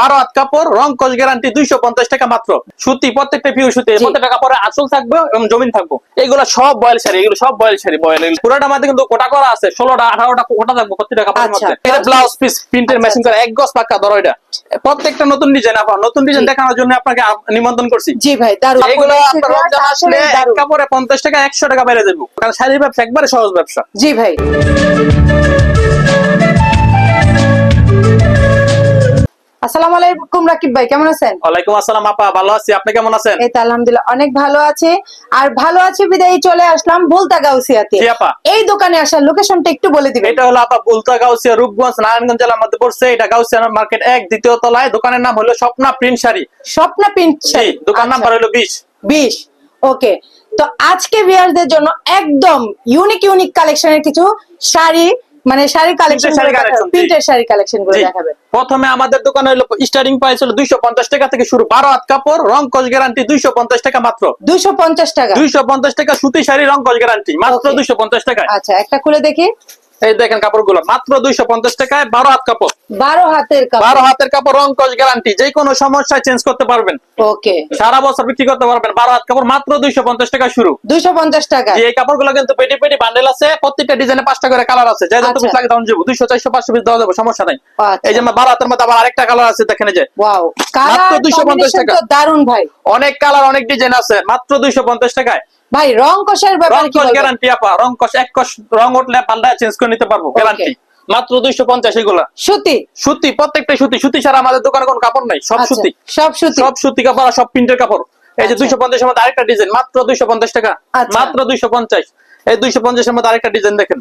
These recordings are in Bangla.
বারো হাত কাপড় রং কস গ্যারান্টি দুইশো পঞ্চাশ টাকা মাত্র। সুতি প্রত্যেকটা পিউ সুতি। প্রত্যেকটা কাপড়ে আঁচল থাকবে এবং জমিন থাকব। এগুলো সব বয়েল শাড়ি এগুলো সব বয়েল শাড়ি বয়েল পুরোটা মধ্যে কিন্তু কোটা করা আছে ষোলোটা আঠারোটা কোটা থাকব প্রত্যেকটা কাপড়ের আচ্ছা। মধ্যে। এটা ব্লাউজ পিস প্রিন্টের মেশিন করা এক গজ পাক্কা ধরো এটা। প্রত্যেকটা নতুন ডিজাইন আপনার নতুন ডিজাইন দেখানোর জন্য আপনাকে নিমন্ত্রণ করছি। জি ভাই দারুণ এগুলো আপনার রমজান আসলে এক। কাপড়ে পঞ্চাশ টাকা একশো টাকা বেড়ে যাব। কারণ শাড়ির ব্যবসা একবারে সহজ ব্যবসা। জি ভাই। আসসালামু আলাইকুম রাকিব ভাই কেমন আছেন? ওয়ালাইকুম আসসালাম আপা ভালো আছি। আপনি কেমন আছেন? এই তো আলহামদুলিল্লাহ অনেক ভালো আছে। আর ভালো আছে বিদায় চলে আসলাম ভুলতা গাউসিয়াতে এই দোকানে আসার লোকেশনটা একটু বলে দিবেন। এটা হলো আপা বুলতা গাউসিয়া রূপগঞ্জ নারায়ণগঞ্জ জেলার মধ্যে পড়ছে। এটা গাউসিয়া মার্কেট এক দ্বিতীয় তলায়। দোকানের নাম হলো স্বপ্না প্রিন্ট শাড়ি। স্বপ্না প্রিন্ট জি দোকান নাম্বার হলো বিশ। বিশ ওকে। তো আজকে ভিউয়ারদের জন্য একদম ইউনিক ইউনিক কালেকশনের কিছু শাড়ি মানে শাড়ি কালেকশন তিনটে প্রিন্টের শাড়ি কালেকশনগুলো। দেখাবেন। প্রথমে আমাদের দোকানে হলো স্টার্টিং প্রাইস হলো দুইশো পঞ্চাশ টাকা থেকে শুরু বারো হাত কাপড় রং কস গ্যারান্টি দুইশো পঞ্চাশ টাকা মাত্র। দুইশো পঞ্চাশ টাকা। দুইশো পঞ্চাশ টাকা সুতি শাড়ি রং কস গ্যারান্টি মাত্র Okay. দুইশো পঞ্চাশ টাকায়। আচ্ছা একটা খুলে দেখি। এই দেখেন কাপড়গুলো মাত্র দুইশো পঞ্চাশ টাকায় বারো হাত কাপড়। বারো হাতের বারো হাতের কাপড় রং কস গ্যারান্টি যে কোনো সমস্যায় চেঞ্জ করতে পারবেন। ওকে সারা বছর বিক্রি করতে পারবেন বারো হাত কাপড় মাত্র দুইশো পঞ্চাশ টাকা শুরু। দুইশো পঞ্চাশ টাকা এই কাপড়গুলো কিন্তু পেটি পেটি বান্ডেল আছে প্রত্যেকটা ডিজাইনে পাঁচটা করে কালার আছে। যাই যত। পিস লাগে তখন যাব দুইশো চারশো পাঁচশো পিস দেওয়া যাবে সমস্যা নাই। আচ্ছা। এই যে আমার বারো হাতের মধ্যে আবার আরেকটা কালার আছে দেখেন এই যে। মাত্র 250 কম্বিনেশন টাকা। দারুণ ভাই। অনেক কালার অনেক ডিজাইন আছে মাত্র দুইশো পঞ্চাশ টাকায়। ভাই রং কষার ব্যাপারে কি বলবেন? গ্যারান্টি আপা রং কস এক কস রং উঠলে পাল্টা চেঞ্জ করে নিতে পারব গ্যারান্টি মাত্র দুইশো পঞ্চাশ এগুলা। সুতি? সুতি প্রত্যেকটা সুতি। সুতি ছাড়া আমাদের দোকানে কোনো কাপড় নাই সব আচ্ছা, সুতি। সব সুতি? সব সুতি কাপড় আর সব প্রিন্টের কাপড়। এই যে আচ্ছা। দুইশো পঞ্চাশের মধ্যে আরেকটা ডিজাইন মাত্র দুইশো পঞ্চাশ টাকা। আচ্ছা। মাত্র দুইশো পঞ্চাশ। এই দুইশো পঞ্চাশের মধ্যে আরেকটা ডিজাইন দেখেন।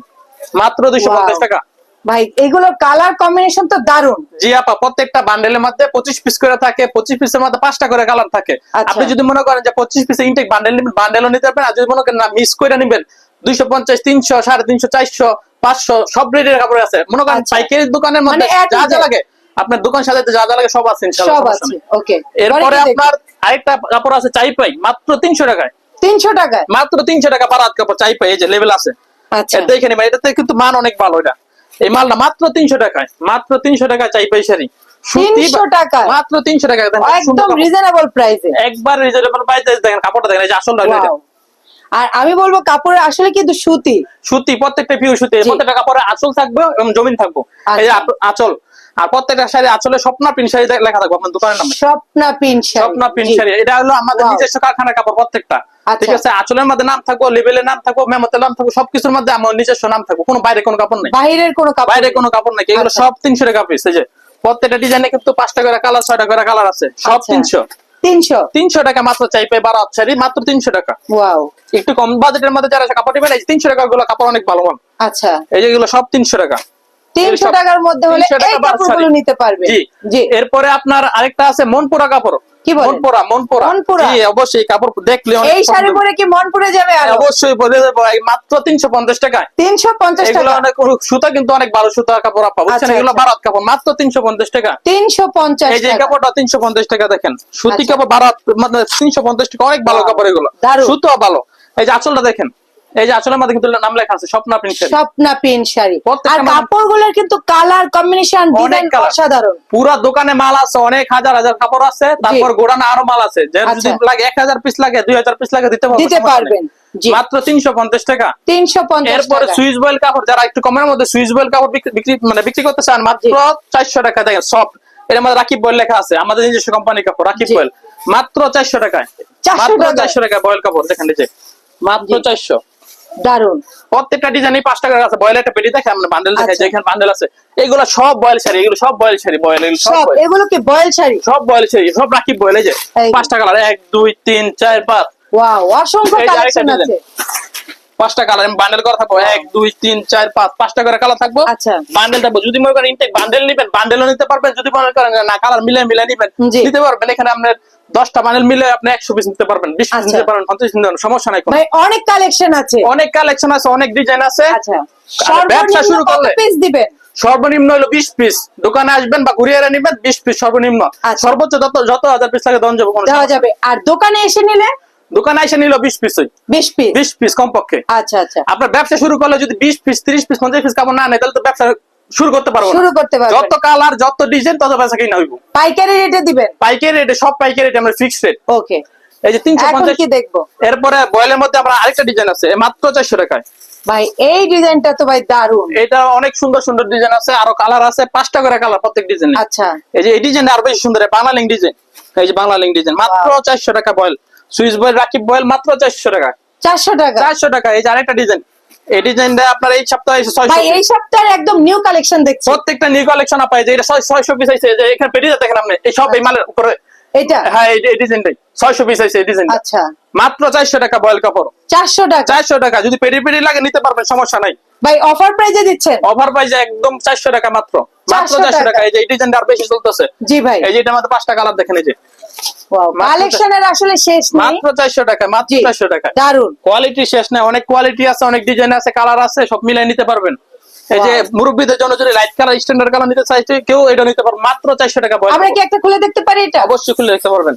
মাত্র দুইশো পঞ্চাশ Wow. টাকা। ভাই এগুলোর কালার কম্বিনেশন তো দারুণ জি আপা প্রত্যেকটা বান্ডেলের মধ্যে পঁচিশ পিস করে থাকে পঁচিশ পিসের মধ্যে পাঁচটা করে কালার থাকে। আচ্ছা। আপনি যদি মনে করেন যে পঁচিশ পিসের ইনটেক বান্ডেল নেবেন বান্ডেলও নিতে পারবেন আর যদি মনে করেন না মিস করে নিবেন দুইশো পঞ্চাশ তিনশো সাড়ে তিনশো চারশো পাঁচশো সব রেটের কাপড় আছে। মনে করেন আচ্ছা। পাইকারি দোকানের মধ্যে মানে যা যা লাগে আপনার দোকান সাজাতে যা যা লাগে সব আছে ইনশাআল্লাহ, সব আছে ওকে এরপরে আপনার আরেকটা কাপড় আছে চাই পাই মাত্র তিনশো টাকায়। তিনশো টাকায়? মাত্র তিনশো টাকা বারাত কাপড় চাই পাই এই যে লেভেল আছে। আচ্ছা। এটা দেখে নিবেন এটাতে কিন্তু মান অনেক ভালো এটা। এই মালটা মাত্র তিনশো টাকায় মাত্র তিনশো টাকা চাই পাইসারি শাড়ি তিনশো বা- মাত্র তিনশো টাকা একদম রিজনেবল প্রাইসে একবার রিজনেবল প্রাইসে দেখেন কাপড়টা দেখেন এই যে আসল আর আমি বলব কাপড়ের আসলে কিন্তু সুতি। সুতি প্রত্যেকটা পিউ সুতি প্রত্যেকটা কাপড়ের আঁচল থাকবে এবং জমিন থাকব। এই যে আচ্ছা। আঁচল। আর প্রত্যেকটা শাড়ি আঁচলে স্বপ্না পিন শাড়ি লেখা থাকবে আপনার দোকানের নামে। স্বপ্না প্রিন্ট স্বপ্না পিন শাড়ি এটা হলো আমাদের Wow. নিজস্ব কারখানার কাপড় প্রত্যেকটা। আচ্ছা। ঠিক আছে? আঁচলের মধ্যে নাম থাকব লেবেলের নাম থাকব মেমতের নাম থাকব সবকিছুর মধ্যে আমার নিজস্ব নাম থাকব। কোনো বাইরে কোনো কাপড় নেই। বাইরের কোনো কাপড় বাইরে। কোনো কাপড় নাই। এগুলো আচ্ছা। সব তিনশো টাকা পিস এই যে প্রত্যেকটা ডিজাইনে কিন্তু পাঁচটা করে কালার ছয়টা করে কালার আছে। সব আচ্ছা। তিনশো। তিনশো? তিনশো টাকা মাত্র চাই পাই বারো হাত মাত্র তিনশো টাকা। ওয়াও। একটু কম বাজেটের মধ্যে যারা কাপড় নেবেন তিনশো টাকা গুলো কাপড় অনেক ভালো মান আচ্ছা। এই যেগুলো সব তিনশো টাকা। তিনশো সব- টাকার মধ্যে হলে এই কাপড়গুলো নিতে পারবে। জি। এরপরে আপনার আরেকটা আছে মনপুরা কাপড়। কি বলেন? মনপুরা মনপুরা। মনপুরা? জি অবশ্যই কাপড় দেখলে অনেক এই শাড়ি পরে কি যাবে আর অবশ্যই বলে দেবো মাত্র তিনশো পঞ্চাশ টাকায়। তিনশো পঞ্চাশ এগুলো অনেক সুতা কিন্তু অনেক ভালো সুতা কাপড় আপা বুঝছেন? আচ্ছা, এগুলো আচ্ছা। কাপড় মাত্র তিনশো পঞ্চাশ টাকা। তিনশো পঞ্চাশ এই যে কাপড়টা তিনশো পঞ্চাশ টাকা দেখেন। সুতি আচ্ছা। কাপড় বারাত মানে তিনশো পঞ্চাশ টাকা অনেক ভালো কাপড় এগুলো। সুতো ভালো। এই যে আঁচলটা দেখেন। এই যে আঁচলের মধ্যে কিন্তু নাম লেখা আছে স্বপ্না প্রিন্ট স্বপ্না প্রিন্ট শাড়ি। আর কাপড়গুলোর কিন্তু কালার কম্বিনেশন ডিজাইন অসাধারণ। পুরা দোকানে মাল আছে অনেক হাজার হাজার কাপড় আছে তারপর গোড়ানো আরও মাল আছে। যে যদি আচ্ছা। লাগে এক হাজার পিস লাগে দুই হাজার পিস লাগে দিতে পারব দিতে পারবেন। মাত্র তিনশো পঞ্চাশ টাকা। তিনশো পঞ্চাশ এরপরে সুইচ বয়েল কাপড় যারা একটু কমের মধ্যে সুইচ বয়েল কাপড় বিক্রি- মানে বিক্রি করতে চান মাত্র চারশো টাকা দেখেন সব এর মধ্যে রাকিব বয়েল লেখা আছে আমাদের নিজস্ব কোম্পানি কাপড় রাকিব বয়েল মাত্র চারশো টাকায়। মাত্র? চারশো টাকা বয়েল কাপড় দেখেন এই যে। মাত্র। চারশো। দারুণ প্রত্যেকটা পাঁচ টাকা আছে। বয়েল একটা পেটি দেখে আমরা বান্ডেল দেখে আচ্ছা। যেখানে বান্ডেল আছে। এগুলো সব বয়েল শাড়ি এগুলো সব বয়েল শাড়ি বয়েল সব এগুলো কি বয়েল শাড়ি? সব বয়েল শাড়ি সব রাকিব বয়েল যে কালার এক দুই তিন চার পাঁচ। ওয়াও অসংখ্য কালেকশন আছে। পাঁচটা কালার বান্ডেল করা থাকব। এক দুই তিন চার পাঁচ পাঁচটা করে কালার থাকব। আচ্ছা। বান্ডেল থাকব। যদি মনে করেন ইনটেক বান্ডেল নিবেন বান্ডেলও নিতে পারবেন। যদি মনে করেন না কালার মিলে মিলে নিবেন। নিতে পারবেন। এখানে আপনার দশটা বান্ডেল মিলে আপনি একশো পিস নিতে পারবেন বিশ পিস আচ্ছা। নিতে পারবেন পঞ্চাশ নিতে পারবেন সমস্যা নাই ভাই অনেক কালেকশন আছে। অনেক কালেকশন আছে অনেক ডিজাইন আছে। আচ্ছা। ব্যবসা শুরু করলে পিস দিবেন? সর্বনিম্ন হলো বিশ পিস দোকানে আসবেন বা কুরিয়ারে নিবেন বিশ পিস সর্বনিম্ন। আচ্ছা। সর্বোচ্চ যত যত হাজার পিস লাগে দন যাব দেওয়া যাবে। আর দোকানে এসে নিলে? দোকানে এসে নিল বিশ পিস বিশ পিস বিশ পিস কমপক্ষে। আচ্ছা আচ্ছা। আপনার ব্যবসা শুরু করলে যদি বিশ পিস ত্রিশ পিস পঞ্চাশ পিস কাপড় না নেয় তাহলে তো ব্যবসা শুরু করতে পারব শুরু করতে পারবেন যত কালার যত ডিজাইন তত পয়সা কিনা হইব। পাইকারি রেটে দিবেন? পাইকারি রেটে সব পাইকারি রেটে আমরা ফিক্সড রেট ওকে। এই যে তিনশো এখন পঞ্চাশ কি দেখব? এরপরে বয়েলের মধ্যে আমরা আরেকটা ডিজাইন আছে মাত্র চারশো টাকায়। ভাই এই ডিজাইনটা তো ভাই দারুণ এটা অনেক সুন্দর সুন্দর ডিজাইন আছে আরও কালার আছে পাঁচটা করে কালার প্রত্যেক ডিজাইন আচ্ছা। এই যে এই ডিজাইন আরও বেশি সুন্দর বাংলা লিঙ্ক ডিজাইন এই যে বাংলা লিঙ্ক ডিজাইন মাত্র Wow. চারশো টাকা voile switch voile Rakib voile মাত্র চারশো টাকা। চারশো টাকা? চারশো টাকা এই যে আরেকটা ডিজাইন এই ডিজাইনটা আপনার এই সপ্তাহে ভাই এই একদম নিউ কালেকশন দেখছি। প্রত্যেকটা নিউ কালেকশন যে এটা ছয়- ছয়শো পিস আছে যে এখানে পেরিয়ে দেখেন আপনি এই সব এই মালের উপরে এটা হ্যাঁ এই ডিজাইনটাই ছয়শো পিস আছে এই আচ্ছা। মাত্র চারশো টাকা বয়েল কাপড়। চারশো টাকা? চারশো টাকা যদি পেরি পেরি লাগে নিতে পারবেন সমস্যা নাই। ভাই অফার প্রাইজে দিচ্ছেন অফার প্রাইস একদম চারশো টাকা মাত্র। মাত্র 400 চারশো টাকা। এই যে ডিজাইনটা আর বেশি চলতেছে। জি ভাই। এই যে এটা আমাদের পাঁচটা কালার দেখেন এই যে। কালেকশনের আসলে শেষ নেই। মাত্র চারশো টাকা মাত্র জি। চারশো টাকা। দারুণ কোয়ালিটি শেষ অনেক কোয়ালিটি আছে অনেক ডিজাইন আছে কালার আছে সব মিলাই নিতে পারবেন। এই যে মুরব্বীদের জন্য যদি লাইট কালার স্ট্যান্ডার্ড কালার নিতে চাইছে কেউ এটা নিতে পারবে মাত্র চারশো টাকা বয়স। আমরা কি একটা খুলে দেখতে পারি এটা? অবশ্যই খুলে দেখতে পারবেন।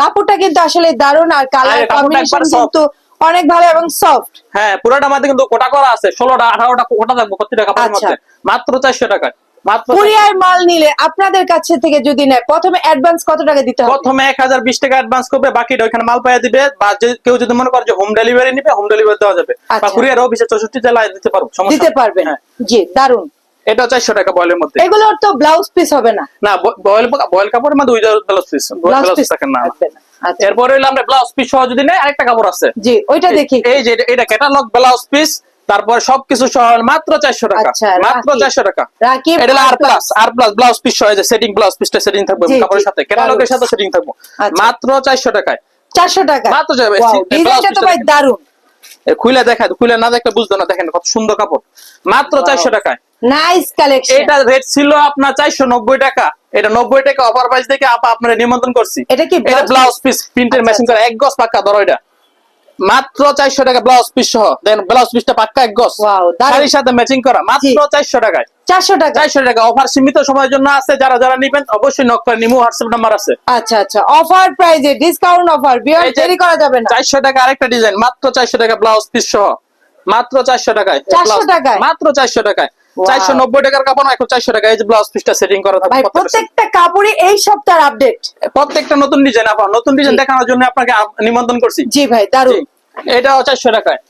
কাপড়টা কিন্তু আসলে দারুণ আর কালার কম্বিনেশন কিন্তু অনেক ভালো এবং সফট হ্যাঁ পুরোটা আমাদের কিন্তু কোটা করা আছে ষোলোটা আঠারোটা কোটা থাকব প্রতিটা কাপড়ের আচ্ছা। মধ্যে। মাত্র চারশো টাকা মাত্র কুরিয়ার মাল নিলে আপনাদের কাছে থেকে যদি নেয় প্রথমে অ্যাডভান্স কত টাকা দিতে হবে? প্রথমে এক হাজার বিশ টাকা অ্যাডভান্স করবে বাকিটা মাল পাইয়া দিবে বা কেউ যদি মনে করে যে হোম ডেলিভারি নিবে হোম ডেলিভারি দেওয়া যাবে। বা। কুরিয়ার অফিসে চৌষট্টি জেলায় দিতে পারব সমস্যা দিতে। পারবেন হ্যাঁ। জি দারুণ এটা চারশো টাকা বয়েলের মধ্যে। এগুলোর তো ব্লাউজ পিস হবে না। না বয়েল বয়েল কাপড়ের মধ্যে without blouse piece blouse blouse piece থাকেন না। থাকবে না। এরপরে আমরা ব্লাউজ পিস সহ যদি নেই আরেকটা কাপড় আছে। জি ওইটা দেখি। এই যে এটা- এটা ক্যাটালগ ব্লাউজ পিস তারপর সবকিছু সহ মাত্র চারশো টাকা। আচ্ছা, মাত্র চারশো টাকা। এটা আর প্লাস আর প্লাস ব্লাউজ পিস সহ এই যে সেটিং ব্লাউজ পিসটা সেটিং থাকবে কাপড়ের সাথে দারুণ। সাথে সেটিং থাকব। আচ্ছা। মাত্র চারশো টাকায়। চারশো টাকা। মাত্র দারুণ খুলে দেখায় খুলে না দেখলে বুঝতো না দেখেন কত সুন্দর কাপড়। মাত্র চারশো টাকায়। নাইস কালেকশন এটা রেট ছিল আপনার চারশো নব্বই টাকা। এটা নব্বই টাকা অফার প্রাইস দেখে আপা আপনার নিমন্ত্রণ করছি। এটা কি এটা ব্লাউজ পিস প্রিন্টের আচ্ছা, মেশিন করে এক গজ পাক্কা ধরো এটা। মাত্র চারশো টাকা ব্লাউজ পিস সহ। দেন ব্লাউজ পিসটা পাক্কা এক গজ। শাড়ির সাথে ম্যাচিং করা মাত্র চারশো টাকায়। চারশো টাকা। চারশো টাকা। অফার সীমিত সময়ের জন্য আছে যারা যারা নিবেন অবশ্যই নক করে নিমু হোয়াটসঅ্যাপ নাম্বার আছে। আচ্ছা আচ্ছা। অফার প্রাইজে ডিসকাউন্ট অফার বিয়ার দেরি করা যাবে না। চারশো টাকা আরেকটা ডিজাইন মাত্র চারশো টাকা ব্লাউজ পিস সহ। মাত্র চারশো টাকায়। 400 ব্লাউজ- টাকায়? মাত্র চারশো টাকায়. চারশো নব্বই টাকার কাপড় এখন চারশো টাকা। এই যে ব্লাউজ পিসটা সেটিং করা থাকবে প্রত্যেকটা প্রত্যেকটা কাপড়ে এই সপ্তাহের আপডেট প্রত্যেকটা নতুন ডিজাইন আবার নতুন ডিজাইন দেখানোর জন্য আপনাকে নিমন্ত্রণ করছি। জি ভাই দারুণ এটাও চারশো টাকায়।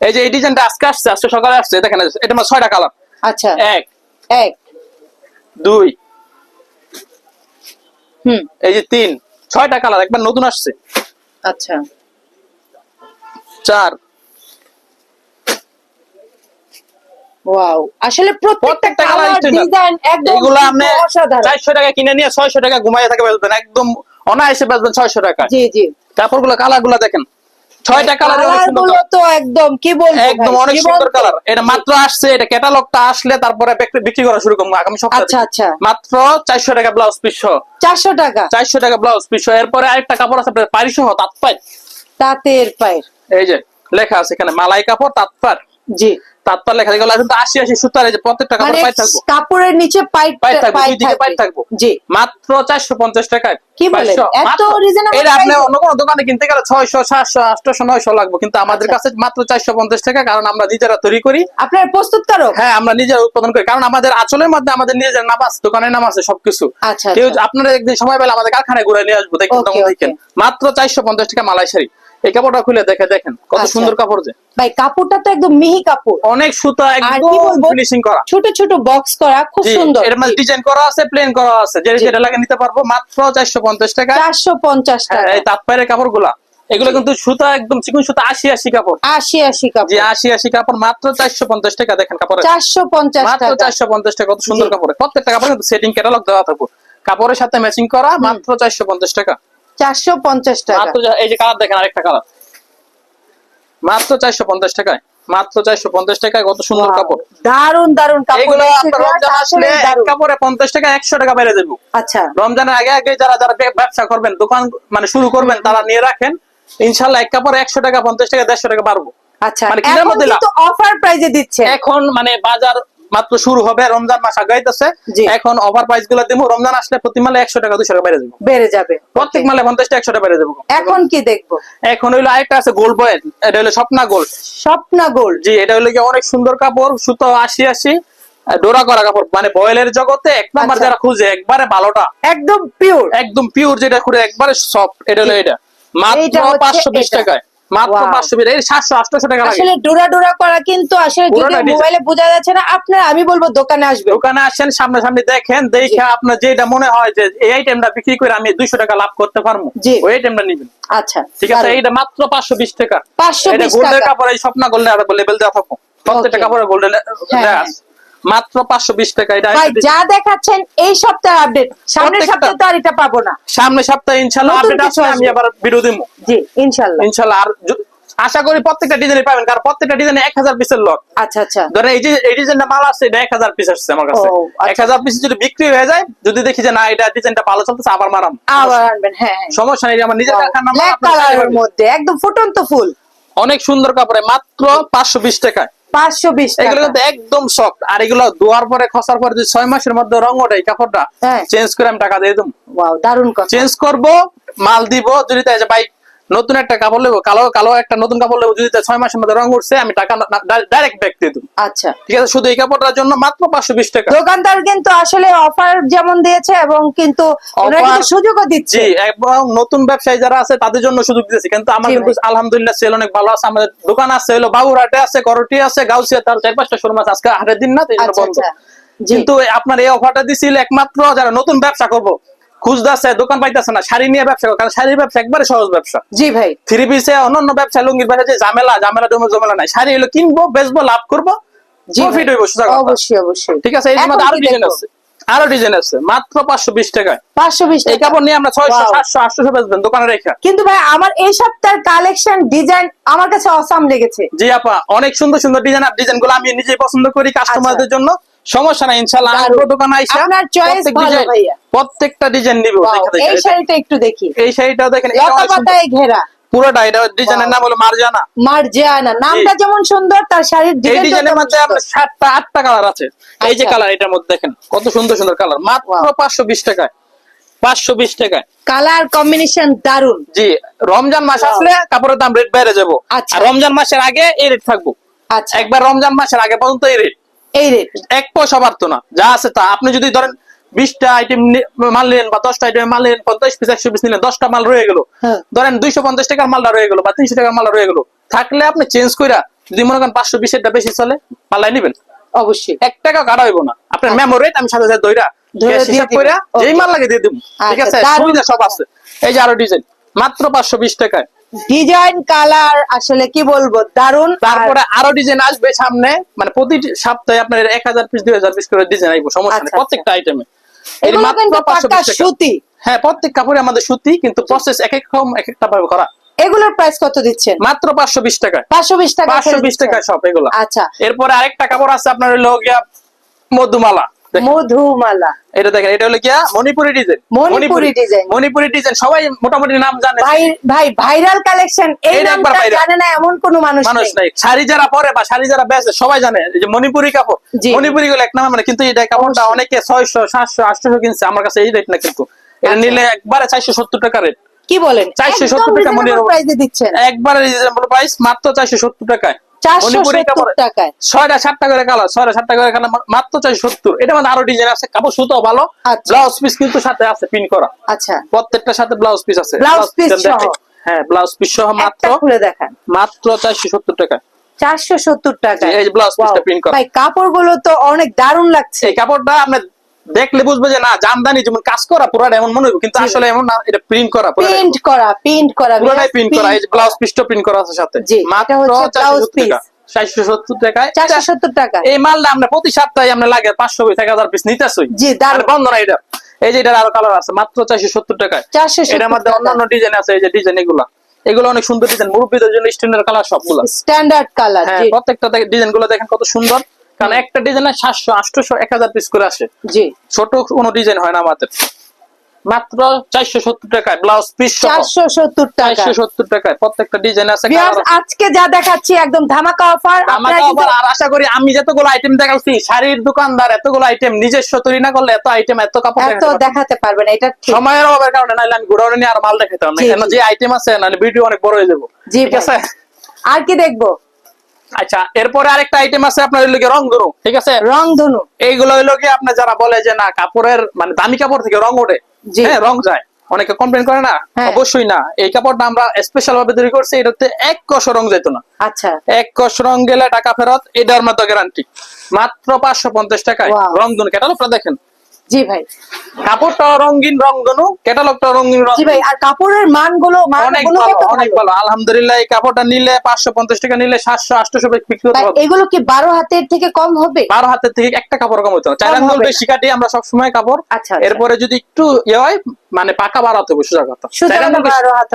এই যে এই ডিজাইনটা আজকে আসছে আজকে সকালে আসছে দেখেন এটা আমার ছয়টা কালার আচ্ছা। এক এক। দুই। হুম। এই যে তিন ছয়টা কালার একবার নতুন আসছে। আচ্ছা। চার ওয়াও আসলে প্রত্যেকটা কালার ডিজাইন একদম এগুলো আপনি অসাধারণ। চারশো টাকা কিনে নিয়ে ছয়শো টাকা ঘুমাই থাকে বেচবেন একদম অনায়াসে বেচবেন ছয়শো টাকা জি জি। কাপড়গুলো কালারগুলো দেখেন ছয়টা কালার তো একদম কি বলব একদম অনেক সুন্দর কালার এটা মাত্র আসছে এটা ক্যাটালগটা আসলে তারপরে বিক্রি- করা শুরু করব আগামী সপ্তাহে আচ্ছা, আচ্ছা। মাত্র চারশো টাকা ব্লাউজ পিস সহ। চারশো টাকা? চারশো টাকা ব্লাউজ পিস এরপরে আরেকটা কাপড় আছে আপনার পারি সহ তাৎপাই তাঁতের এই যে লেখা আছে এখানে মালাই কাপড় তাৎপার জি। লেখা আশি আশি সুতার যে প্রত্যেকটা কাপড় মানে পাই থাকব কাপড়ের নিচে থাকব, দুই দিকে থাকব। জি মাত্র চারশো পঞ্চাশ টাকায় কি বলেন? এত reasonable এটা আপনি অন্য কোনো দোকানে কিনতে গেলে লাগবে কিন্তু আমাদের আচ্ছা। কাছে মাত্র চারশো পঞ্চাশ টাকা কারণ আমরা নিজেরা তৈরি করি আপনার প্রস্তুত প্রস্তুতকারক হ্যাঁ আমরা নিজেরা উৎপাদন করি কারণ আমাদের আচলের মধ্যে আমাদের নিজের নাম আছে দোকানের নাম আছে সবকিছু আচ্ছা কেউ আচ্ছা। আপনারা একদিন সময় পেলে আমাদের কারখানায় ঘুরে নিয়ে আসব দেখেন. মাত্র চারশো পঞ্চাশ টাকা মালাই শাড়ি এই কাপড়টা খুলে দেখে দেখেন কত আচ্ছা। সুন্দর কাপড় যে। ভাই কাপড়টা তো একদম মিহি কাপড়। অনেক সুতা একদম ফিনিশিং করা। ছোট ছোট বক্স করা খুব সুন্দর। এর মধ্যে ডিজাইন করা আছে প্লেন করা আছে। যে যেটা লাগে নিতে পারব মাত্র চারশো পঞ্চাশ টাকা। চারশো পঞ্চাশ হ্যাঁ, টাকা। এই তাঁতপায়ের কাপড়গুলা এগুলো কিন্তু সুতা একদম চিকুন সুতা আশি আশি কাপড়। আশি আশি যে কাপড় আশি আশি কাপড় মাত্র চারশো পঞ্চাশ টাকা দেখেন কাপড় চারশো পঞ্চাশ মাত্র চারশো পঞ্চাশ টাকা কত সুন্দর। কাপড়। প্রত্যেকটা কাপড় কিন্তু সেটিং ক্যাটালগ দেওয়া থাকব। কাপড়ের সাথে ম্যাচিং করা মাত্র চারশো পঞ্চাশ টাকা। চারশো পঞ্চাশ টাকা। এই যে কালার দেখেন আরেকটা কালার। মাত্র চারশো পঞ্চাশ টাকায়। মাত্র চারশো পঞ্চাশ টাকায় কত সুন্দর কাপড়। দারুণ দারুণ এগুলো রমজান আসলে। কাপড়ে পঞ্চাশ টাকা একশো টাকা বেড়ে দেবো আচ্ছা। রমজানের আগে আগে যারা যারা ব্যবসা করবেন দোকান মানে শুরু করবেন তারা নিয়ে রাখেন। ইনশাল্লাহ এক কাপড় একশো টাকা পঞ্চাশ টাকা দেড়শো টাকা বাড়বো। আচ্ছা মানে কিনার এখন মধ্যে অফার প্রাইজে দিচ্ছে এখন মানে বাজার মাত্র শুরু হবে রমজান মাস আগাইতেছে। এখন অফার প্রাইসগুলো দিব রমজান আসলে প্রতি মালে একশো টাকা দুশো টাকা বেড়ে যাব। বেড়ে যাবে। প্রত্যেক মালে পঞ্চাশ টাকা একশো টাকা বেড়ে যাব। এখন কি দেখব? এখন হইল আরেকটা আছে গোল্ড বয়েল এটা হলো স্বপ্না গোল্ড স্বপ্না গোল্ড জি এটা হলো কি অনেক সুন্দর কাপড় সুতো আশি আশি ডোরা করা কাপড়। মানে বয়েলের জগতে এক নাম্বার আচ্ছা। যারা খুঁজে একবারে ভালোটা। একদম পিওর একদম পিওর যেটা খুঁড়ে একবারে সফট এটা হলো এটা। মাত্র পাঁচশো বিশ টাকায়। মাত্র টাকা লাগে আসলে ডোরা ডোরা করা কিন্তু আসলে যদি মোবাইলে বোঝা যাচ্ছে না আপনার আমি বলব দোকানে আসবে। দোকানে আসেন সামনাসামনি দেখেন দেখে আপনার যেটা মনে হয় যে এই আইটেমটা বিক্রি করে আমি দুইশো টাকা লাভ করতে পারব জি। ওই আইটেমটা নিবেন। আচ্ছা ঠিক আছে এইটা মাত্র পাঁচশো বিশ টাকা। 520 এটা গোল্ডের টাকা। কাপড় এই স্বপ্ন গোল্ডের দেওয়া প্রত্যেকটা গোল্ডের হ্যাঁ। মাত্র পাঁচশো বিশ টাকা। এটা ভাই যা দেখাচ্ছেন এই সপ্তাহে আপডেট সামনের সপ্তাহে তো আর এটা পাবো না। সামনে সপ্তাহে ইনশাল্লাহ আপডেট আমি আবার ভিডিও দিব জি ইনশাল্লাহ। ইনশাল্লাহ আর আশা করি প্রত্যেকটা ডিজাইনে পাবেন কারণ প্রত্যেকটা ডিজাইনে এক হাজার পিসের লট আচ্ছা আচ্ছা। ধরেন এই যে এই ডিজাইনটা মাল আছে এটা এক হাজার পিস আসছে আমার কাছে। ও, আচ্ছা। এক হাজার পিস যদি বিক্রি হয়ে যায় যদি দেখি যে না এটা ডিজাইনটা ভালো চলতেছে আবার মারাম। আবার আনবেন হ্যাঁ হ্যাঁ। সমস্যা নেই আমার নিজের ব্ল্যাক কালারের মধ্যে একদম ফুটন্ত ফুল। অনেক সুন্দর কাপড়ে মাত্র পাঁচশো বিশ টাকায়। পাঁচশো বিশ এগুলো একদম সফট আর এগুলো ধোয়ার পরে খসার পরে যদি মাসের মধ্যে রং ওঠে কাপড়টা হ্যাঁ। চেঞ্জ করে আমি টাকা দিয়ে দেবো। ওয়াও দারুণ কথা। চেঞ্জ করব মাল দিব যদি তাই যে ভাই নতুন একটা কাপড় নেব কালো কালো একটা নতুন কাপড় নেব যদি ছয় মাসের মধ্যে রং উঠছে আমি টাকা ডাইরেক্ট ব্যাক দিয়ে দেবো। আচ্ছা। ঠিক আছে শুধু এই কাপড়টার জন্য মাত্র পাঁচশো বিশ টাকা। দোকানদার কিন্তু আসলে অফার যেমন দিয়েছে এবং কিন্তু সুযোগও দিচ্ছে। এবং নতুন ব্যবসায়ী যারা আছে তাদের জন্য সুযোগ দিয়েছি। কিন্তু আমার কিন্তু আলহামদুলিল্লাহ সেল অনেক ভালো আছে। আমাদের দোকান আছে হলো বাবুরহাটে আছে করটি আছে গাউসিয়া তার চার পাঁচটা শোরুম আছে। আজকে হাটের দিন না আচ্ছা বন্ধ। আচ্ছা। কিন্তু আপনার এই অফারটা দিছিল একমাত্র যারা নতুন ব্যবসা করব। খুঁজতেছে দোকান পাইতেছে না শাড়ি নিয়ে ব্যবসা করো, কারণ শাড়ির ব্যবসা একবারে সহজ ব্যবসা। জি ভাই। থ্রি পিসে অন্যান্য ব্যবসা লুঙ্গির ব্যবসা যে ঝামেলা ঝামেলা জমে ঝামেলা নাই। শাড়ি হলো কিনবো বেচবো লাভ করব প্রফিট হইব সোজা অবশ্যই অবশ্যই। ঠিক আছে এই এখন মধ্যে আরও ডিজাইন আছে। আরও ডিজাইন আছে মাত্র পাঁচশো বিশ টাকায়। পাঁচশো বিশ এই টাকা কাপড় নিয়ে আমরা ছয়শো সাতশো আটশো বেচবেন দোকানে রেখা। কিন্তু ভাই আমার এই সপ্তাহের কালেকশন ডিজাইন আমার কাছে অসাম লেগেছে। জি আপা অনেক সুন্দর সুন্দর ডিজাইন আর ডিজাইনগুলো আমি নিজেই পছন্দ করি কাস্টমারদের জন্য। সমস্যা নাই আচ্ছা। আসব দোকানে আইসা আপনার প্রত্যেক ভালো ভাইয়া। প্রত্যেকটা ডিজাইন নিব এই শাড়িটা একটু দেখি। এই শাড়িটাও দেখেন লতা পাতায় ঘেরা। পুরোটা এটা ডিজাইনের নাম হলো মার্জানা। মার্জিয়ানা নামটা যেমন সুন্দর তার শাড়ির এই ডিজাইনের মধ্যে আপনার সাতটা আটটা কালার আছে। এই যে আচ্ছা। কালার এটার মধ্যে দেখেন কত সুন্দর সুন্দর কালার মাত্র Wow. পাঁচশো বিশ টাকায়। পাঁচশো বিশ টাকায়। কালার কম্বিনেশন দারুণ জি রমজান মাস আসলে কাপড়ের দাম রেট বেড়ে যাব। আচ্ছা। আর রমজান মাসের আগে এই রেট থাকব। আচ্ছা। একবার রমজান মাসের আগে পর্যন্ত এই রেট এই রেট এক পয়সা বাড়তো না যা আছে তা। আপনি যদি ধরেন বিশটা আইটেম মাল নিলেন বা দশটা আইটেম মাল নিলেন পঞ্চাশ পিস একশো পিস নিলেন দশটা মাল রয়ে গেল। হ্যাঁ। ধরেন দুইশো পঞ্চাশ টাকার মালটা রয়ে গেল বা তিনশো টাকার মালটা রয়ে গেল। থাকলে আপনি চেঞ্জ কইরা যদি মনে করেন পাঁচশো বিশেরটা বেশি চলে পাল্লাই নিবেন। অবশ্যই। এক টাকা কাটা হইব না। আপনার মেমোরেট আমি সাথে সাথে দইরা আচ্ছা। হিসাব কইরা. যেই মাল লাগে দিয়ে দেবো। ঠিক আচ্ছা, আছে সুবিধা সব আছে। এই যে আরও ডিজাইন মাত্র পাঁচশো বিশ টাকায়। ডিজাইন কালার আসলে কি বলব? দারুণ তারপরে আরও ডিজাইন আসবে সামনে। মানে প্রতি সপ্তাহে আপনার এক হাজার পিস দুই হাজার পিস করে ডিজাইন আসবে সমস্যা আচ্ছা, নেই প্রত্যেকটা আইটেমে সুতি। হ্যাঁ প্রত্যেক কাপড়ে আমাদের সুতি কিন্তু প্রসেস এক এক রকম এক একটা ভাবে করা। এগুলোর প্রাইস কত দিচ্ছেন? মাত্র পাঁচশো বিশ টাকা। পাঁচশো বিশ টাকা পাঁচশো বিশ টাকায় সব এগুলো। আচ্ছা। এরপরে আরেকটা কাপড় আছে আপনার হলো মধুমালা। মধুমালা। এটা দেখেন এটা হলো গিয়া Manipuri design. Manipuri design। Manipuri design সবাই মোটামুটি নাম জানে। ভাই ভাই ভাইরাল কালেকশন এই নামটা জানে না এমন কোন মানুষ মানুষ নাই। শাড়ি যারা পরে বা শাড়ি যারা বেচে সবাই জানে যে মণিপুরি কাপড়। জি। মণিপুরি গুলো এক নামে মানে কিন্তু এটা কাপড়টা অনেকে ছয়শো সাতশো আটশো কিনছে আমার কাছে এই রেট না কিন্তু। এটা আচ্ছা। নিলে একবারে চারশো সত্তর টাকা রেট কি বলেন? 470 টাকা মনে। প্রাইসে দিচ্ছেন। একবারে রিজনেবল প্রাইস মাত্র চারশো সত্তর টাকায়। কাপড় ছয়টা সাতটা করে কালার ছয়টা সাতটা করে কালার মাত্র চারশো সত্তর। এটা মানে আরও ডিজাইন আছে কাপড় সুতো ভালো আচ্ছা। ব্লাউজ পিস কিন্তু সাথে আছে পিন করা। আচ্ছা। প্রত্যেকটার সাথে ব্লাউজ পিস আছে। হ্যাঁ ব্লাউজ পিস সহ মাত্র একটা খুলে দেখান। মাত্র চারশো সত্তর টাকা। চারশো সত্তর টাকা এই যে blouse piece করা। ভাই কাপড়গুলো তো অনেক দারুণ লাগছে। এই কাপড়টা আপনি দেখলে বুঝবে যে না জামদানি যেমন কাজ করা পুরাটা এমন মনে হবে কিন্তু আসলে এমন না এটা প্রিন্ট করা প্রিন্ট করা প্রিন্ট করা পুরোটাই প্রিন্ট করা এই যে ব্লাউজ পিসটা প্রিন্ট করা আছে সাথে। মাত্র এটা হচ্ছে 470 টাকা 470 টাকায়। চারশো সত্তর টাকা। এই মালটা আমরা প্রতি সপ্তাহে আমরা লাগে 500 থেকে 1000 পিস নিতেছই জি, দারুণ। বন্ধ না এটা। এই যে এটার আরও কালার আছে মাত্র 470 টাকায়। 470 এটার মধ্যে টাকা। অন্যান্য ডিজাইন আছে এই যে ডিজাইন এগুলা। এগুলো অনেক সুন্দর ডিজাইন মুরব্বীদের জন্য স্ট্যান্ডার্ড কালার সবগুলো। স্ট্যান্ডার্ড কালার প্রত্যেকটা ডিজাইনগুলো দেখেন কত সুন্দর। কারণ একটা ডিজাইনে সাতশো আটশো এক হাজার পিস করে আসে। জি। ছোট কোনো ডিজাইন হয় না আমাদের। মাত্র চারশো সত্তর টাকায় ব্লাউজ পিস চারশো সত্তর টাকা চারশো সত্তর টাকায় প্রত্যেকটা ডিজাইন আছে। আজকে যা দেখাচ্ছি একদম ধামাকা অফার আর আশা করি আমি যতগুলো আইটেম দেখাচ্ছি শাড়ির দোকানদার এতগুলো আইটেম নিজস্ব তৈরি না করলে এত আইটেম এত কাপড় এত দেখাতে পারব না। এটা সময়ের অভাবের কারণে নাহলে আমি নিয়ে আর মাল দেখাতে পারব না। কেন যে আইটেম আছে নাহলে ভিডিও অনেক বড় হয়ে যাব। ঠিক আছে? আর কি দেখব? আচ্ছা এরপরে আরেকটা আইটেম আছে আপনার হইল রং ধরু ঠিক আছে? রং ধনু। এইগুলো হইল কি আপনার যারা বলে যে না কাপড়ের মানে দামি কাপড় থেকে রং ওঠে। হ্যাঁ রং যায়। অনেকে কমপ্লেন করে না? হ্যাঁ। অবশ্যই না। এই কাপড়টা আমরা স্পেশাল ভাবে তৈরি করছি এটাতে এক কষ রং যেত না। আচ্ছা। এক কষ রং গেলে টাকা ফেরত এটার মতো গ্যারান্টি মাত্র পাঁচশো পঞ্চাশ টাকায়. রং ধনু। ক্যাটালগটা দেখেন। জি ভাই। কাপড়টা রঙিন রং ক্যাটালগটা রঙিন রং। জি ভাই আর কাপড়ের মানগুলো মানগুলো কত অনেক ভালো। আলহামদুলিল্লাহ এই কাপড়টা নিলে পাঁচশো পঞ্চাশ টাকা নিলে সাতশো আটশো বিক্রি করতে পারব। এগুলো কি বারো হাতের থেকে কম হবে? বারো হাতের থেকে একটা কাপড় কম হতো না। চার আঙ্গুল বেশি কাটি আমরা সবসময় কাপড়। আচ্ছা, আচ্ছা। এরপরে যদি একটু ইয়ে হয় মানে পাকা বাড়াতে হবে সোজা কথা।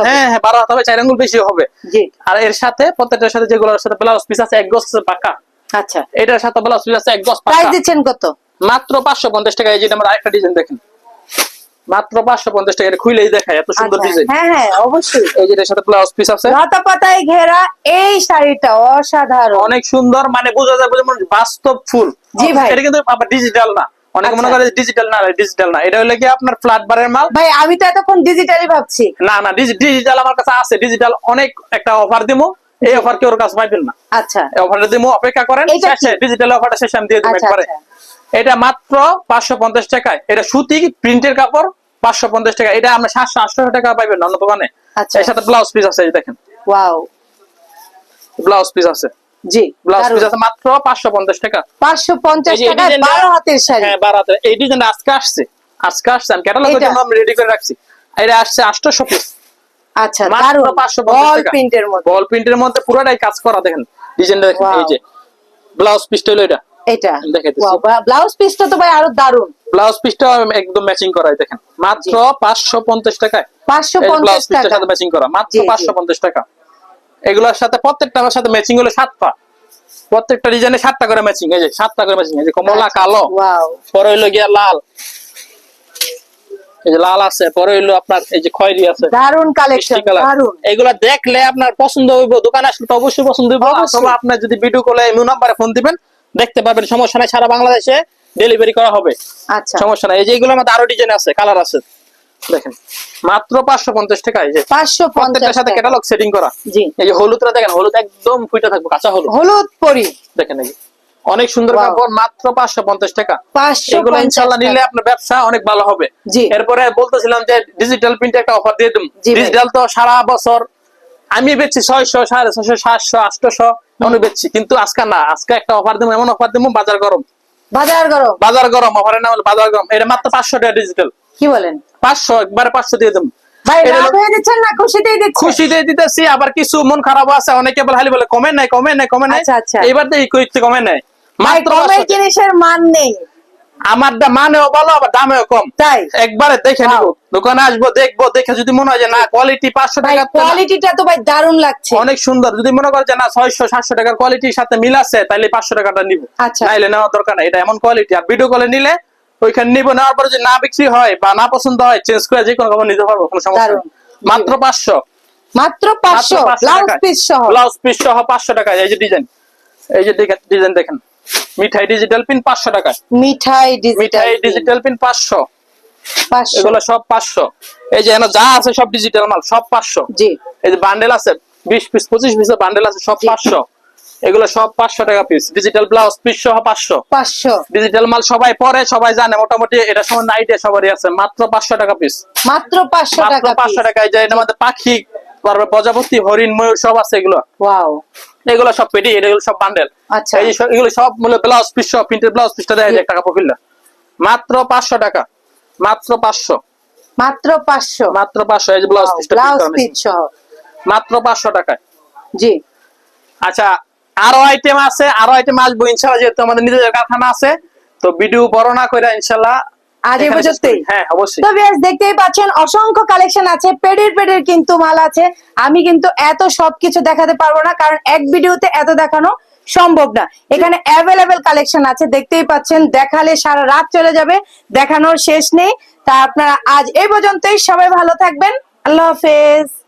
হ্যাঁ হ্যাঁ বারো হাত হবে চার আঙ্গুল বেশি হবে। জি। আর এর সাথে প্রত্যেকটার সাথে যেগুলোর সাথে ব্লাউজ পিস আছে এক গজ পাকা। আচ্ছা। এটার সাথে ব্লাউজ পিস আছে এক গজ প্রাইস দিচ্ছেন কত? মাত্র পাঁচশো পঞ্চাশ টাকা এই যে আমরা আরেকটা ডিজাইন দেখেন। মাত্র পাঁচশো পঞ্চাশ টাকা খুলেই দেখায় এত সুন্দর আচ্ছা, ডিজাইন হ্যাঁ হ্যাঁ অবশ্যই। এই যে এটার সাথে ব্লাউজ পিস আছে। লতা পাতায় ঘেরা এই শাড়িটা অসাধারণ। অনেক সুন্দর মানে বোঝা যাবে যেমন বাস্তব ফুল। জি ভাই। এটা কিন্তু আবার ডিজিটাল না। অনেকে মনে আচ্ছা। করে ডিজিটাল না ডিজিটাল না। এটা হলো কি আপনার ফ্ল্যাট বারের মাল? ভাই আমি তো এতক্ষণ ডিজিটালি ভাবছি। না না ডিজিটাল আমার কাছে আছে। ডিজিটাল অনেক একটা অফার দিমু। এই অফার কি ওর কাছে পাইবেন না। আচ্ছা। এই অফারটা দিমু অপেক্ষা করেন। শেষে ডিজিটাল অফারটা শেষে আমি দিয়ে দেবো আচ্ছা, একবারে। আচ্ছা। এটা মাত্র পাঁচশো পঞ্চাশ টাকায়। এটা সুতি প্রিন্টের কাপড় পাঁচশো পঞ্চাশ টাকা। এটা আমরা সাতশো আটশো টাকা পাইবেন অন্য দোকানে। আচ্ছা। এর সাথে ব্লাউজ পিস আছে দেখেন। ওয়াও ব্লাউজ পিস আছে। জি ব্লাউজ পিস আছে মাত্র পাঁচশো পঞ্চাশ টাকা। পাঁচশো পঞ্চাশ এই বারো হাতের শাড়ি। হ্যাঁ বারাতে এই ডিজাইন আজকে আসছে। আজকে আসছে। আমি ক্যাটালগের জন্য আমি রেডি করে রাখছি। এটা আসছে আটশোশো পিস আচ্ছা মাত্র পাঁচশো বল প্রিন্টের মধ্যে। বল প্রিন্টের মধ্যে পুরোটাই কাজ করা দেখেন। ডিজাইনটা দেখেন। এই যে ব্লাউজ পিসটা হলো এটা। এটা। ব্লাউজ পিসটা তো ভাই আরও দারুণ। ব্লাউজ পিসটা একদম ম্যাচিং দেখেন। মাত্র পাঁচশো পঞ্চাশ টাকায়। পাঁচশো পঞ্চাশ সাথে ম্যাচিং করা। মাত্র। পাঁচশো পঞ্চাশ টাকা। এগুলোর সাথে প্রত্যেকটা আমার সাথে ম্যাচিং হলো সাতটা। প্রত্যেকটা ডিজাইনে সাতটা করে ম্যাচিং এই যে সাতটা করে ম্যাচিং এই যে কমলা কালো। ওয়াও পরে হইল গিয়া লাল। এই যে লাল আছে পরে হইল আপনার এই যে খয়েরি আছে। দারুণ কালেকশন কালার এগুলা দেখলে আপনার পছন্দ হইব দোকানে আসলে তো অবশ্যই পছন্দ হইব। অথবা আপনার যদি ভিডিও কলে এমন নাম্বারে ফোন দিবেন দেখতে পারবেন সমস্যা নাই সারা বাংলাদেশে ডেলিভারি করা হবে। আচ্ছা। সমস্যা নাই এই যে এগুলোর মধ্যে আরও ডিজাইন আছে কালার আছে। দেখেন মাত্র পাঁচশো পঞ্চাশ টাকা এই যে পাঁচশো পঞ্চাশ সাথে ক্যাটালগ সেটিং করা। জি। এই যে হলুদটা দেখেন হলুদ একদম ফুইটা থাকবে কাঁচা হলুদ। হলুদ পরি। দেখেন এই অনেক সুন্দর কাপড় মাত্র পাঁচশো পঞ্চাশ টাকা। পাঁচশো এগুলো ইনশাল্লাহ নিলে আপনার ব্যবসা অনেক ভালো হবে। জি। এরপরে বলতেছিলাম যে ডিজিটাল প্রিন্টে একটা অফার দিয়ে দিম। ডিজিটাল তো সারা বছর আমি বেচছি ছয়শো সাড়ে ছয়শো সাতশো আটশো এমন বেচছি কিন্তু আজকে না আজকে একটা অফার দেবো এমন অফার দেবো বাজার গরম। বাজার গরম? বাজার গরম অফারের নাম হলো বাজার গরম। এটা মাত্র পাঁচশো টাকা ডিজিটাল কি বলেন? পাঁচশো একবারে পাঁচশো দিয়ে দেবো ভাই এটা রাগ হলো- হয়ে দিচ্ছেন না? খুশিতেই খুশি দিয়ে দিতেছি আবার কিছু মন খারাপ আছে। অনেকে বলে খালি বলে কমে নাই কমে নাই কমে নাই। আচ্ছা, আচ্ছা। এবার তো কমে নাই ভাই মাত্র কমের 500 টাকা। জিনিসের মান নেই। আমার দা মানেও ভালো আবার দামেও কম। তাই? একবারে দেখে. নিব। দোকানে আসব দেখব দেখে যদি মনে হয় যে না কোয়ালিটি পাঁচশো টাকা কোয়ালিটিটা তো ভাই দারুণ লাগছে। অনেক সুন্দর। যদি মনে করে যে না ছয়শো সাতশো টাকার কোয়ালিটির সাথে মিল আছে তাহলে পাঁচশো টাকাটা নিব। আচ্ছা। নাইলে নেওয়ার দরকার নাই এটা এমন কোয়ালিটি আর ভিডিও কলে নিলে ওইখানে নিবো নেওয়ার পরে যদি না বিক্রি হয় বা না পছন্দ হয় চেঞ্জ করে যে কোনো কাপড় নিতে পারব কোনো সমস্যা মাত্র পাঁচশো। মাত্র পাঁচশো ব্লাউজ পিস সহ। ব্লাউজ পিস সহ পাঁচশো টাকা এই যে ডিজাইন এই যে ডিজাইন দেখেন। মিঠাই ডিজিটাল পিন পাঁচশো টাকা মিঠাই মিঠাই ডিজিটাল পিন পাঁচশো। এগুলো সব পাঁচশো। এই যে যা আছে সব ডিজিটাল মাল সব পাঁচশো। জি। এই যে বান্ডেল আছে বিশ পিস পঁচিশ পিসের বান্ডেল আছে সব পাঁচশো। এগুলো সব পাঁচশো টাকা পিস ডিজিটাল ব্লাউজ পিস সহ পাঁচশো। পাঁচশো। ডিজিটাল মাল সবাই পরে সবাই জানে। মোটামুটি এটা সময় আইডিয়া সবারই আছে। মাত্র পাঁচশো টাকা পিস মাত্র পাঁচশো টাকা পাঁচশো টাকা এই যে এটার মধ্যে পাখি তারপরে প্রজাপতি হরিণ ময়ূর সব আছে এগুলো। ওয়াও এগুলো সব পেটি এগুলো সব বান্ডেল আচ্ছা। এগুলো সব মূল্য ব্লাউজ পিস সহ প্রিন্টের ব্লাউজ পিসটা দেয় এক টাকা প্রফিল মাত্র পাঁচশো টাকা। মাত্র পাঁচশো। মাত্র পাঁচশো? মাত্র পাঁচশো এই ব্লাউজ ব্লাউজ পিস সহ। মাত্র পাঁচশো টাকায়। জি। আচ্ছা আরও আইটেম আছে আরও আইটেম আসব ইনশাল্লাহ যেহেতু আমাদের নিজেদের কারখানা আছে। তো ভিডিও বড় না করে ইনশাল্লাহ আমি কিন্তু এত সবকিছু দেখাতে পারব না কারণ এক ভিডিওতে এত দেখানো সম্ভব না। এখানে অ্যাভেলেবেল কালেকশন আছে দেখতেই পাচ্ছেন দেখালে সারা রাত চলে যাবে দেখানোর শেষ নেই। তা আপনারা আজ এই পর্যন্তই সবাই ভালো থাকবেন আল্লাহ হাফেজ।